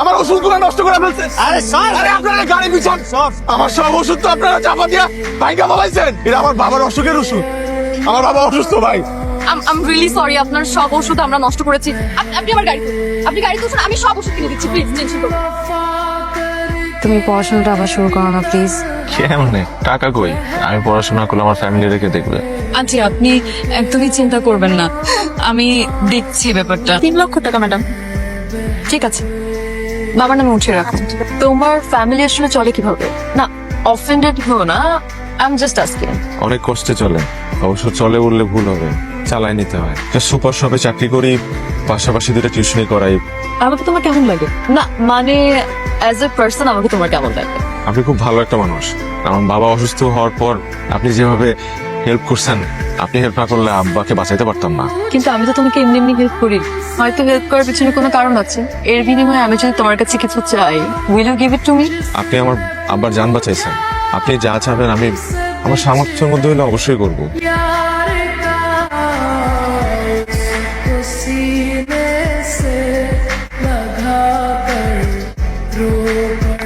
আমার ওষুধগুলো নষ্ট করে ফেলছে। আরে আরে আপনারা গাড়ি পিছন। আমার সব ওষুধ তো আপনারা চাপা দিয়া ভাইঙ্গা বাবাইছেন এটা আমার বাবার অসুখের ওষুধ। আমার বাবা অসুস্থ ভাই। আম রিয়েলি সরি আপনার সব ওষুধ আমরা নষ্ট করেছি। আপনি আমার গাড়ি আপনি গাড়ি তুলছেন আমি সব ওষুধ কিনে দিচ্ছি প্লিজ টেনশন করুন। তুমি পড়াশোনাটা আবার শুরু করো না প্লিজ কেমনে টাকা কই? আমি পড়াশোনা করলে আমার ফ্যামিলি রেখে দেখবে। আন্টি আপনি একদমই চিন্তা করবেন না। আমি দেখছি ব্যাপারটা। তিন লক্ষ টাকা ম্যাডাম। ঠিক আছে। বাবার নামে উঠিয়ে রাখো। তোমার ফ্যামিলি আসলে চলে কীভাবে? না অফেন্ডেড হো না। আই এম জাস্ট আস্কিং অনেক কষ্টে চলে। অবশ্য চলে বললে ভুল হবে। চালাই নিতে হয়। সুপার শপে চাকরি করি পাশাপাশি দুটো টিউশনি করাই। আমাকে তোমার কেমন লাগে? না মানে অ্যাজ এ পার্সন আমাকে তোমার কেমন লাগে? আপনি খুব ভালো একটা মানুষ। আমার বাবা অসুস্থ হওয়ার পর আপনি যেভাবে হেল্প করছেন আপনি হেল্প না করলে আব্বাকে বাঁচাইতে পারতাম না। কিন্তু আমি তো তোমাকে এমনি এমনি হেল্প করি। হয়তো হেল্প করার পিছনে কোনো কারণ আছে। এর বিনিময়ে আমি যদি তোমার কাছে কিছু চাই will you give it to me আপনি আমার আব্বার জান বাঁচাইছেন। আপনি যা চাবেন আমি আমার সামর্থ্যের মধ্যে হলে অবশ্যই করব।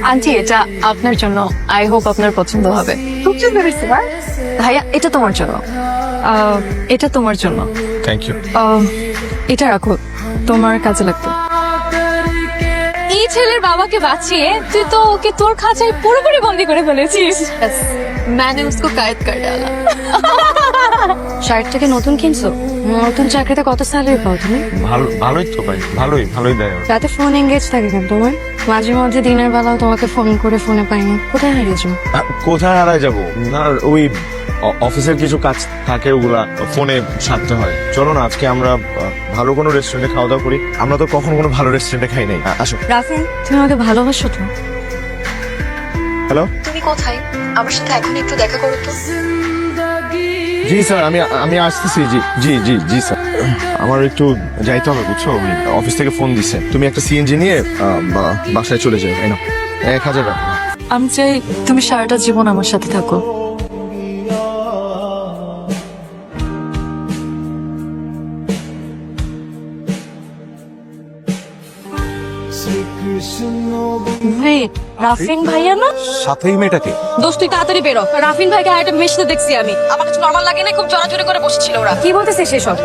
আন্টি এটা আপনার জন্য। আই হোপ আপনার পছন্দ হবে। ভাইয়া এটা তোমার জন্য। আহ, এটা তোমার জন্য। থ্যাংক ইউ এটা রাখো। তোমার কাজে লাগবে। এই ছেলের বাবাকে বাঁচিয়ে তুই তো ওকে তোর খাঁচায় পুরোপুরি বন্দি করে ফেলেছিস। ম্যানে উসকো কায়েদ কর ডালা শার্টটাকে নতুন কিনছো নতুন চাকরিতে কত স্যালারি পাও তুমি ভালো ভালোই তো ভাই ভালোই ভালোই দেয় ওরা। রাতে ফোন এঙ্গেজ থাকে কেন তোমার মাঝে মাঝে দিনের বেলাও তোমাকে ফোন করে ফোনে পাইনি কোথায় হারিয়েছো কোথায় হারায় যাব না ওই অ- অফিসের কিছু কাজ থাকে ওগুলা ফোনে সারতে হয় চলো না আজকে আমরা ভালো কোনো রেস্টুরেন্টে খাওয়া দাওয়া করি আমরা তো কখনো কোনো ভালো রেস্টুরেন্টে খাই নাই। আ- আসো। রাফিন তুমি আমাকে ভালোবাসো তো? হ্যালো তুমি কোথায়? আমার সাথে এখন একটু দেখা করো তো। জি স্যার আমি আমি আসতেছি জি জি জি জি স্যার। আমার একটু যাইতে হবে বুঝছ? অফিস থেকে ফোন দিছে। তুমি একটা সিএনজি নিয়ে আহ, বা- বাসায় চলে যাও এই নাও। এক হাজার টাকা। আমি চাই তুমি সারাটা জীবন আমার সাথে থাকো। Wait, রাফিন ভাইয়া না? সাথেই মেয়েটাকে। দোস্ত তুই তাড়াতাড়ি বেরো। রাফিন ভাইকে মেশিতে দেখছি আমি। আমার কাছে নর্মাল লাগে না খুব জোরাজোরি করে বসেছিল ওরা। কি বলতেছে সেসব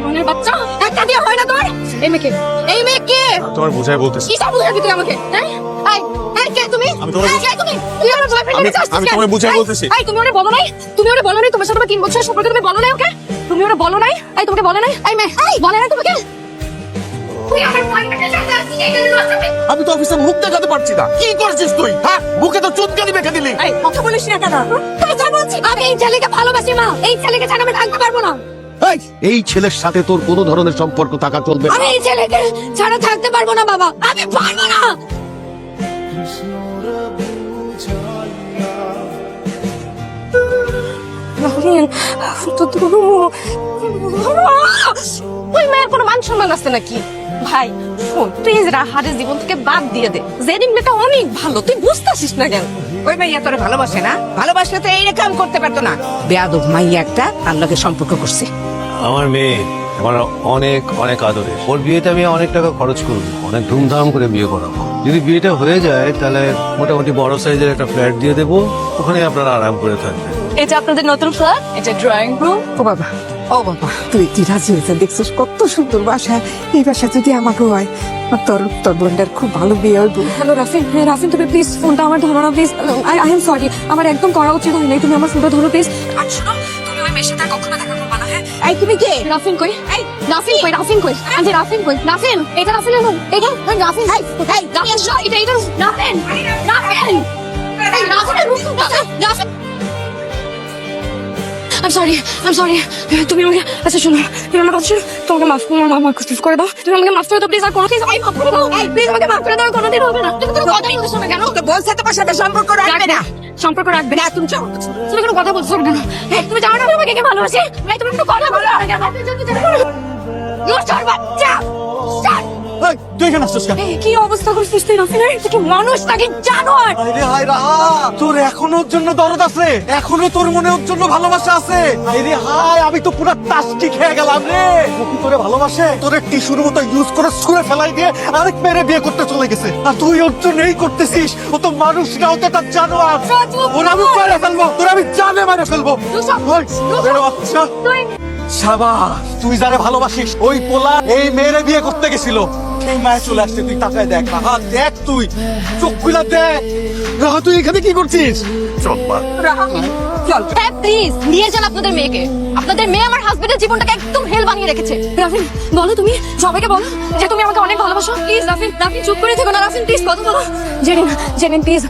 মনের বাচ্চা? একটা দিয়ে হয় না তোর? এই মেয়েকে। এই মেয়েকে! তোমার বুঝাই বলতেছি। বুঝাবি তুই আমাকে হ্যাঁ? আই আই কে তুমি? আমি তোমার- কে তুমি? তুই আমার বয়ফ্রেন্ড আমি- আমি তোমায় বুঝাই বলতেছি। আই তুমি ওরে বলো নাই? তুমি ওরে বলো নাই? তোমার সাথে আমার তিন বছর সম্পর্ক তুমি বলো নাই ওকে? তুমি ওরে বলো নাই? আই তোমাকে বলে নাই? আই মেয়ে আই বলে নাই তোমাকে? আমি তো অফিসে মুখ দেখাতে পারছি না। কি করছিস তুই হ্যাঁ? মুখে তো চুনকানি মেখে দিলি। এই কথা বলিস না কেন? তুই যা বলছিস আমি এই ছেলেকে ভালোবাসি মা। এই ছেলেকে ছাড়া আমি থাকতে পারব না। এই, এই ছেলের সাথে তোর কোনো ধরনের সম্পর্ক থাকা চলবে আমি এই ছেলেকে ছাড়া থাকতে পারব না বাবা। আমি পারব না। ওই মায়ের কোনো মান সম্মান আছে নাকি? ভাই শোন তুই এই হারের জীবন থেকে বাদ দিয়ে দে। জেরিন মেয়েটা অনেক ভালো তুই বুঝতেছিস না কেন? ওই মাইয়া তোরে ভালোবাসে না? ভালোবাসলে তো এই কাম করতে পারতো না। বেয়াদব মাইয়া একটা তার লগে সম্পর্ক করছে। আমার মেয়ে আমার অনেক অনেক আদরে। ওর বিয়েতে আমি অনেক টাকা খরচ করব অনেক ধুমধাম করে বিয়ে করাবো। যদি বিয়েটা হয়ে যায় তাহলে মোটামুটি বড় সাইজের একটা ফ্ল্যাট দিয়ে দেবো ওখানে আপনারা আরাম করে থাকবেন। এটা আপনাদের নতুন ফ্ল্যাট? এটা ড্রয়িং রুম ও বাবা। ও বাবা তুই কি রাজি হয়েছে? দেখছিস কত সুন্দর বাসা। এই বাসা যদি আমাকে হয় আর তোর তোর বোনটার খুব ভালো বিয়ে হইব হ্যালো রাফিন। হ্যাঁ রাফিন তুমি প্লিজ ফোনটা আমার ধরো না please I I am sorry আমার একদম করা উচিত হয় নাই তুমি আমার ফোনটা ধরো প্লিজ আর শোনো তুমি ওই মেয়ের সাথে কখনো দেখা করবে না হ্যাঁ? এই তুমি কে? রাফিন কই? এই রাফিন কই রাফিন কই? আন্টি রাফিন কই? রাফিন এটা রাফিন না এটা? এই রাফিন। এই এই রাফিন এটা এটা রাফিন। রাফিন। রাফিন রাফিন। I'm sorry, I'm sorry. তুমি আমাকে আচ্ছা শোনো তুমি আমার কথা শোনো। তোমাকে মাফ করে আমার মাফ করে দাও। তুমি আমাকে মাফ করে দাও প্লিজ আর কোনোদিন আমি মাফ করে দাও। প্লিজ আমাকে মাফ করে দাও কোনোদিন হবে না। তুমি কোনো কথাই বলছো না কেন? তো বলছে তোমার সাথে সম্পর্ক রাখবে না। সম্পর্ক রাখবে না। তুমি যাও তুমি কোনো কথা বলছো না কেন? তুমি জানো না আমি আমাকে কে ভালোবাসে? ভাই তুমি কোনো কথা বলো। না কেন ইউর বাচ্চা Shut! এই, তুই এখানে আসছিস কেন কি অবস্থা করছিস তুই রাফিনের তুই কি মানুষ নাকি জানোয়ার? আরে হায় রাহা তোর এখনও ওর জন্য দরদ আছে। এখনও তোর মনে ওর জন্য ভালোবাসা আছে। আরে হায় আমি তো পুরো টাস্টি খেয়ে গেলাম রে। ও তোরে ভালোবাসে? তোরে টিস্যুর মতো ইউজ করে ছুঁড়ে ফেলাই দিয়ে আরেক মেরে বিয়ে করতে চলে গেছে। আর তুই ওর করতেছিস? ও তো মানুষ না ও তো একটা জানোয়ার। ওরা আমি মেরে ফেলব তোরা আমি জানে মেরে ফেলব। ওই, তুই তুই যারে ভালোবাসিস ওই পোলা এই মেয়েরে বিয়ে করতে গেছিল। এই মায়ে চলে আসছে তুই তাকায় দেখ রাহা দেখ তুই। চোখ খুলে দেখ। রাহা তুই এখানে কি করছিস? চল মা হ্যাঁ প্লিজ নিয়ে যান আপনাদের মেয়েকে। আপনাদের মেয়ে আমার হাজবেন্ডের জীবনটাকে একদম হেল বানিয়ে রেখেছে। রাফিন বলো তুমি সবাইকে বলো যে তুমি আমাকে অনেক ভালোবাসো। প্লিজ রাফিন রাফিন চুপ করে থেকো না রাফিন প্লিজ কথা বলো। জেরিন জেরিন প্লিজ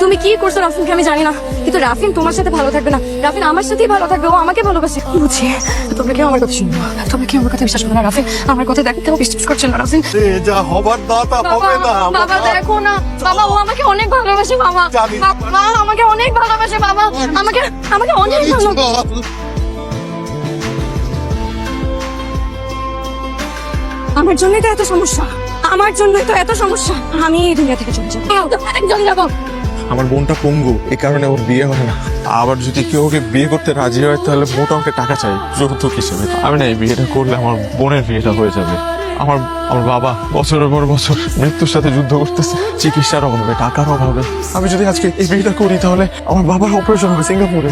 তুমি কি করছ রাফিনকে আমি জানি না। কিন্তু রাফিন তোমার সাথে ভালো থাকবে না। রাফিন আমার সাথেই ভালো থাকবে ও আমাকে ভালোবাসে। বুঝছি তোমরা কেউ আমার কথা শুনব তোমরা কেউ আমার কথা বিশ্বাস করো না রাফিন। আমার কথা দেখতে বিশ্বাস করছে না রাফিন। এ যা হবার দাতা হবে না বাবা দেখো না। বাবা ও আমাকে অনেক ভালোবাসে বাবা। জানি। বাবা আমাকে অনেক ভালোবাসে বাবা। আমাকে আমাকে অনেক ভালো আমার জন্যই তো এত সমস্যা। আমার জন্যই তো এত সমস্যা। আমি এই দুনিয়া থেকে চলে যাব। একজন যাব। আমার বোনটা পঙ্গু এ কারণে ওর বিয়ে হয় না। আবার যদি কেউ ওকে বিয়ে করতে রাজি হয় তাহলে মোটা অঙ্কে টাকা চাই যৌতুক হিসেবে। আমি না এই বিয়েটা করলে আমার বোনের বিয়েটা হয়ে যাবে। আমার আমার বাবা বছরের পর বছর মৃত্যুর সাথে যুদ্ধ করতেছে। চিকিৎসার অভাবে, টাকার অভাবে। আমি যদি আজকে এই বিয়েটা করি তাহলে আমার বাবার অপারেশন হবে সিঙ্গাপুরে।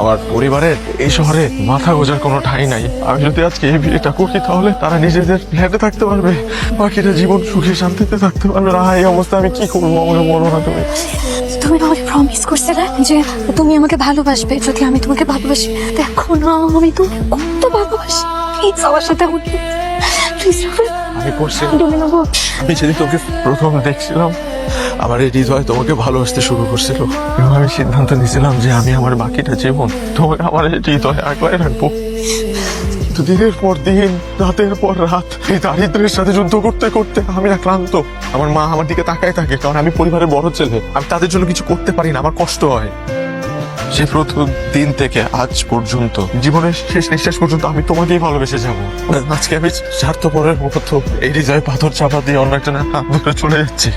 আমার পরিবারের এই শহরে মাথা গোজার কোনো ঠাঁই নাই। আমি যদি আজকে এই বিয়েটা করি তাহলে তারা নিজেদের ফ্ল্যাটে থাকতে পারবে। বাকিটা জীবন সুখে শান্তিতে থাকতে পারবে না। এই অবস্থা আমি কি করব, আমাকে বলো না তুমি। তুমি আমাকে প্রমিস করছিলে যে তুমি আমাকে ভালোবাসবে। যদি আমি তোমাকে ভালোবাসি, দেখো না, আমি তো কত ভালোবাসি। প্লিজ আমার সাথে আমি করছি। আমি যেদিন তোকে প্রথম দেখছিলাম আমার এই হৃদয় তোমাকে ভালোবাসতে শুরু করছিল। এবং আমি সিদ্ধান্ত নিয়েছিলাম যে আমি আমার বাকিটা জীবন তোমাকে আমার এই হৃদয় আগলায় রাখব। দিনের পর দিন রাতের পর রাত এই দারিদ্রের সাথে যুদ্ধ করতে করতে আমি না ক্লান্ত আমার মা আমার দিকে তাকায় থাকে কারণ আমি পরিবারের বড় ছেলে। আমি তাদের জন্য কিছু করতে পারি না আমার কষ্ট হয়। সে প্রথম দিন থেকে আজ পর্যন্ত, জীবনের শেষ নিঃশ্বাস পর্যন্ত আমি তোমাকেই ভালোবেসে যাব। আজকে আমি স্বার্থপরের মতো এই হৃদয়ে পাথর চাপা দিয়ে অন্য একটা চলে যাচ্ছি।